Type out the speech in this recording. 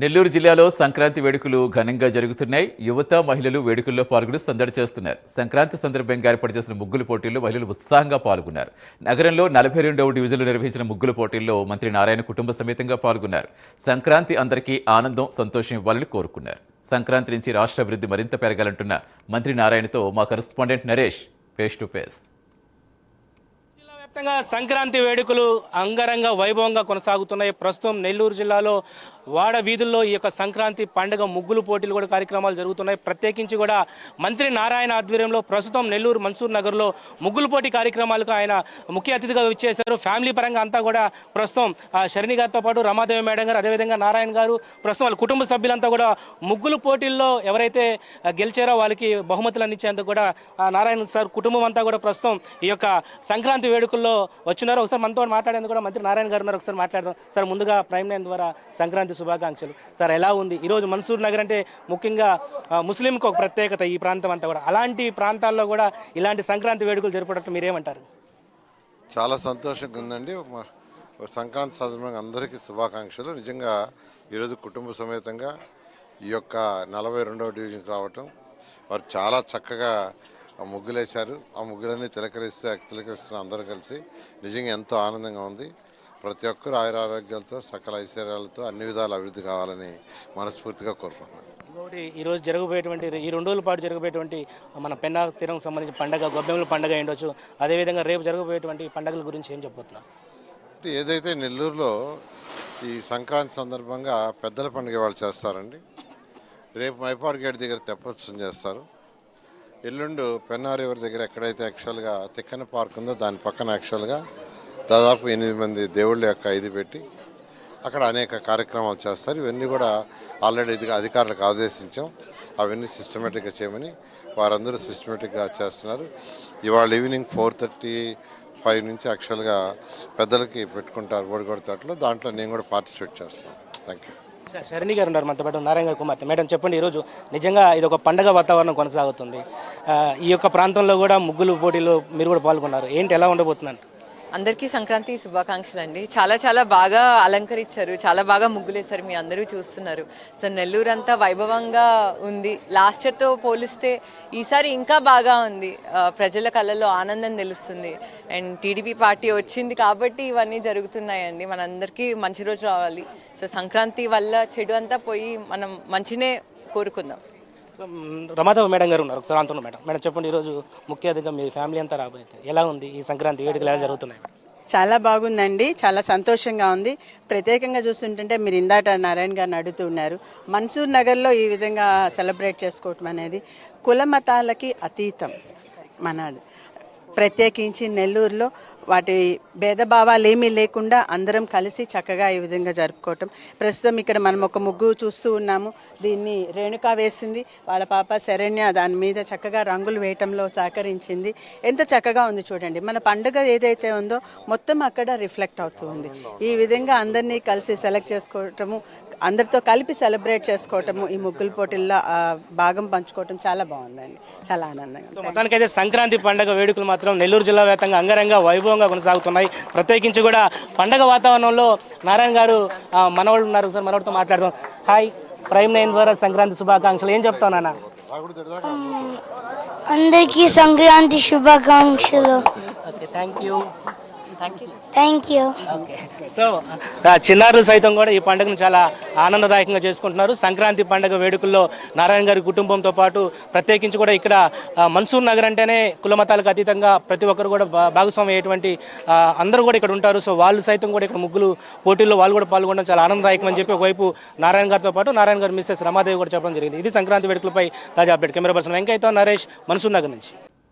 నెల్లూరు జిల్లాలో సంక్రాంతి వేడుకలు ఘనంగా జరుగుతున్నాయి. యువత మహిళలు వేడుకల్లో పాల్గొని సందడి చేస్తున్నారు. సంక్రాంతి సందర్భంగా ఏర్పాటు చేసిన ముగ్గుల పోటీల్లో మహిళలు ఉత్సాహంగా పాల్గొన్నారు. నగరంలో నలభై రెండవ డివిజన్లో నిర్వహించిన ముగ్గుల పోటీల్లో మంత్రి నారాయణ కుటుంబ సమేతంగా పాల్గొన్నారు. సంక్రాంతి అందరికీ ఆనందం సంతోషం ఇవ్వాలని కోరుకున్నారు. సంక్రాంతి నుంచి రాష్ట్ర అభివృద్ధి మరింత పెరగాలంటున్న మంత్రి నారాయణతో మా correspondent Naresh face to face. వ్యాప్తంగా సంక్రాంతి వేడుకలు అంగరంగ వైభవంగా కొనసాగుతున్నాయి. ప్రస్తుతం నెల్లూరు జిల్లాలో వాడ వీధుల్లో ఈ యొక్క సంక్రాంతి పండుగ ముగ్గులు పోటీలు కూడా కార్యక్రమాలు జరుగుతున్నాయి. ప్రత్యేకించి కూడా మంత్రి నారాయణ ఆధ్వర్యంలో ప్రస్తుతం నెల్లూరు మన్సూర్ నగర్లో ముగ్గులు పోటీ కార్యక్రమాలకు ఆయన ముఖ్య అతిథిగా ఇచ్చేశారు ఫ్యామిలీ పరంగా అంతా కూడా ప్రస్తుతం శరణి గారితో పాటు రమాదేవి మేడం గారు అదేవిధంగా నారాయణ గారు ప్రస్తుతం వాళ్ళ కుటుంబ సభ్యులంతా కూడా ముగ్గులు పోటీల్లో ఎవరైతే గెలిచారో వాళ్ళకి బహుమతులు అందించేందుకు కూడా నారాయణ సార్ కుటుంబం అంతా కూడా ప్రస్తుతం ఈ యొక్క సంక్రాంతి వేడుకల్లో వచ్చినారు ఒకసారి మనతో మాట్లాడేందుకు కూడా మంత్రి నారాయణ గారు ఉన్నారు. ఒకసారి మాట్లాడదాం. సార్ ముందుగా ప్రైమ్ లైన్ ద్వారా సంక్రాంతి శుభాకాంక్షలు. సార్ ఎలా ఉంది? ఈరోజు మన్సూర్ నగర్ అంటే ముఖ్యంగా ముస్లింకు ఒక ప్రత్యేకత ఈ ప్రాంతం అంతా కూడా. అలాంటి ప్రాంతాల్లో కూడా ఇలాంటి సంక్రాంతి వేడుకలు జరుపుకోవడం మీరేమంటారు? చాలా సంతోషంగా ఉందండి. సంక్రాంతి సందర్భంగా అందరికీ శుభాకాంక్షలు. నిజంగా ఈరోజు కుటుంబ సమేతంగా ఈ యొక్క నలభై రెండవ డివిజన్కి రావటం వారు చాలా చక్కగా ఆ ముగ్గులేశారు. ఆ ముగ్గులన్నీ తిలకరిస్తే తిలకరిస్తున్న అందరూ కలిసి నిజంగా ఎంతో ఆనందంగా ఉంది. ప్రతి ఒక్కరు ఆయురారోగ్యాలతో సకల ఐశ్వర్యాలతో అన్ని విధాల అభివృద్ధి కావాలని మనస్ఫూర్తిగా కోరుకుంటున్నాను. ఇంకొకటి ఈరోజు జరగబోయేటువంటి ఈ రెండు రోజుల పాటు జరగబోయేటువంటి మన పెన్నా తీరం సంబంధించిన పండగ గొబ్బెమ్మల పండగ ఉండొచ్చు. అదేవిధంగా రేపు జరగబోయేటువంటి పండగల గురించి ఏం చెప్పబోతున్నారు ఏదైతే నెల్లూరులో ఈ సంక్రాంతి సందర్భంగా పెద్దల పండుగ వాళ్ళు చేస్తారండి రేపు మైపాడు గేట్ దగ్గర తెప్పోత్సవం చేస్తారు. ఎల్లుండు పెన్నా రివర్ దగ్గర ఎక్కడైతే యాక్చువల్గా తిక్కన పార్క్ ఉందో దాని పక్కన యాక్చువల్గా దాదాపు ఎనిమిది మంది దేవుళ్ళ యొక్క ఇది పెట్టి అక్కడ అనేక కార్యక్రమాలు చేస్తారు. ఇవన్నీ కూడా ఆల్రెడీ ఇది అధికారులకు ఆదేశించాం. అవన్నీ సిస్టమేటిక్గా చేయమని వారందరూ సిస్టమేటిక్గా చేస్తున్నారు. ఇవాళ ఈవినింగ్ ఫోర్ థర్టీ ఫైవ్ నుంచి యాక్చువల్గా పెద్దలకి పెట్టుకుంటారు ఓడిగొడతాట్లో దాంట్లో నేను కూడా పార్టిసిపేట్ చేస్తాను. థ్యాంక్ యూ శరణి గారు ఉన్నారు మనతో పాటు. నారాయణ కుమార్తె. మేడం చెప్పండి ఈరోజు నిజంగా ఇది ఒక పండగ వాతావరణం కొనసాగుతుంది. ఈ యొక్క ప్రాంతంలో కూడా ముగ్గులు పోటీలో మీరు కూడా పాల్గొన్నారు. ఏంటి ఎలా ఉండబోతుందంట? అందరికీ సంక్రాంతి శుభాకాంక్షలు అండి. చాలా చాలా బాగా అలంకరించారు. చాలా బాగా ముగ్గులేశారు. మీ అందరూ చూస్తున్నారు. సో నెల్లూరు అంతా వైభవంగా ఉంది. లాస్ట్ ఇయర్తో పోలిస్తే ఈసారి ఇంకా బాగా ఉంది. ప్రజల కళ్ళల్లో ఆనందం తెలుస్తుంది. అండ్ టీడీపీ పార్టీ వచ్చింది కాబట్టి ఇవన్నీ జరుగుతున్నాయండి. మనందరికీ మంచి రోజు రావాలి. సో సంక్రాంతి వల్ల చెడు అంతా పోయి మనం మంచినే కోరుకుందాం. రమాదేవి మేడం గారు ఉన్నారు. ఒకసారి అంటున్నారు మేడం. మేడం చెప్పండి ఈరోజు ముఖ్య అతిథిగా మీ ఫ్యామిలీ అంతా రాబోతుంది ఎలా ఉంది? ఈ సంక్రాంతి వేడుకలు ఎలా జరుగుతున్నాయి? చాలా బాగుందండి. చాలా సంతోషంగా ఉంది. ప్రత్యేకంగా చూస్తుంటే మీరు ఇందాట నారాయణ గారిని అడుగుతున్నారు మన్సూర్ నగర్లో ఈ విధంగా సెలబ్రేట్ చేసుకోవటం అనేది కుల మతాలకి అతీతం. మనది. ప్రత్యేకించి నెల్లూరులో వాటి భేదభావాలు ఏమీ లేకుండా అందరం కలిసి చక్కగా ఈ విధంగా జరుపుకోవటం. ప్రస్తుతం ఇక్కడ మనం ఒక ముగ్గు చూస్తూ ఉన్నాము. దీన్ని రేణుక వేసింది. వాళ్ళ పాప శరణ్య దాని మీద చక్కగా రంగులు వేయటంలో సహకరించింది. ఎంత చక్కగా ఉంది చూడండి. మన పండుగ ఏదైతే ఉందో మొత్తం అక్కడ రిఫ్లెక్ట్ అవుతూ ఉంది. ఈ విధంగా అందరినీ కలిసి సెలెక్ట్ చేసుకోవటము అందరితో కలిపి సెలబ్రేట్ చేసుకోవటము ఈ ముగ్గుల పోటీల్లో భాగం పంచుకోవటం చాలా బాగుందండి. చాలా ఆనందంగా మొత్తానికైతే సంక్రాంతి పండగ వేడుకలు మాత్రం నెల్లూరు జిల్లా వ్యాప్తంగా అంగరంగ వైభవం వైభవంగా కొనసాగుతున్నాయి. ప్రత్యేకించి కూడా పండగ వాతావరణంలో నారాయణ గారు మనవాళ్ళు ఉన్నారు. సార్ మనవాడితో మాట్లాడదాం. హాయ్. ప్రైమ్ నైన్ ద్వారా సంక్రాంతి శుభాకాంక్షలు. ఏం చెప్తావు నాన్న? అందరికీ సంక్రాంతి శుభాకాంక్షలు. Okay thank you thank you thank you okay so చిన్నారులు సైతం కూడా ఈ పండుగను చాలా ఆనందదాయకంగా చేసుకుంటున్నారు. సంక్రాంతి పండుగ వేడుకల్లో నారాయణ గారి కుటుంబంతో పాటు ప్రత్యేకించి కూడా ఇక్కడ మన్సూర్ నగర్ అంటేనే కుల మతాలకు అతీతంగా ప్రతి ఒక్కరు కూడా భాగస్వామి అయ్యేటువంటి అందరూ కూడా ఇక్కడ ఉంటారు. సో వాళ్ళు సైతం కూడా ఇక్కడ ముగ్గులు పోటీల్లో వాళ్ళు కూడా పాల్గొనడం చాలా ఆనందదాయకం అని చెప్పి ఒకవైపు నారాయణ గారితో పాటు నారాయణ గారు మిస్సెస్ రమాదేవి కూడా చెప్పడం జరిగింది. ఇది సంక్రాంతి వేడుకలపై తాజా అప్డేట్. కెమెరా పర్సన్ వెంకయ్యతో నరేష్ మన్సూర్ నగర్ నుంచి.